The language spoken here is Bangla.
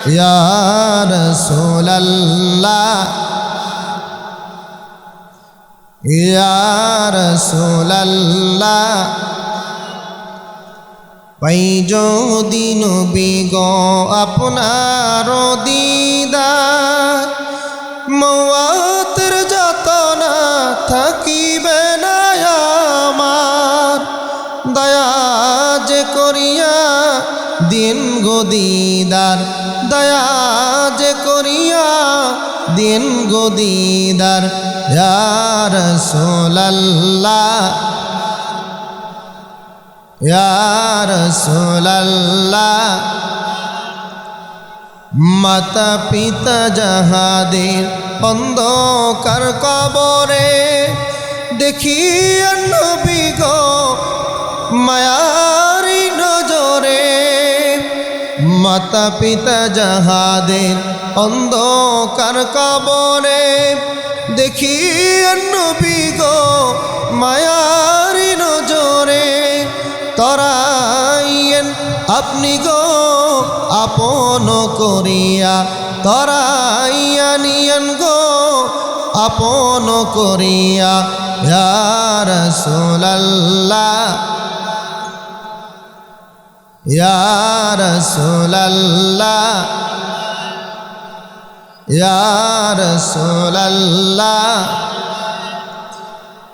يا رسول الله يا رسول الله পাই যদি নবী গো আপনার দিদার মওয়াতের যতনা থাকিবে না আমার দয়া যে করিয়া দিন গো দিদার, দয়া যে করিয়া দিন গো দিদার ইয়ার সোলাল্লাহ ইয়ার সোলাল্লাহ মাতা পিতা যাহাদের অন্ধকার কবরে দেখি নবী গো মায়ারি মাতা পিতা যাহাদের অন্ধকার কবরে দেখি নবী গো মায়ারি নজরে, তরাইয়েন আপনি গো আপন করিয়া তরাইয়ানিয়ান গো আপন করিয়া ইয়ার ইয়ার সোলাল্লা ইয়ার সোলাল্লাহ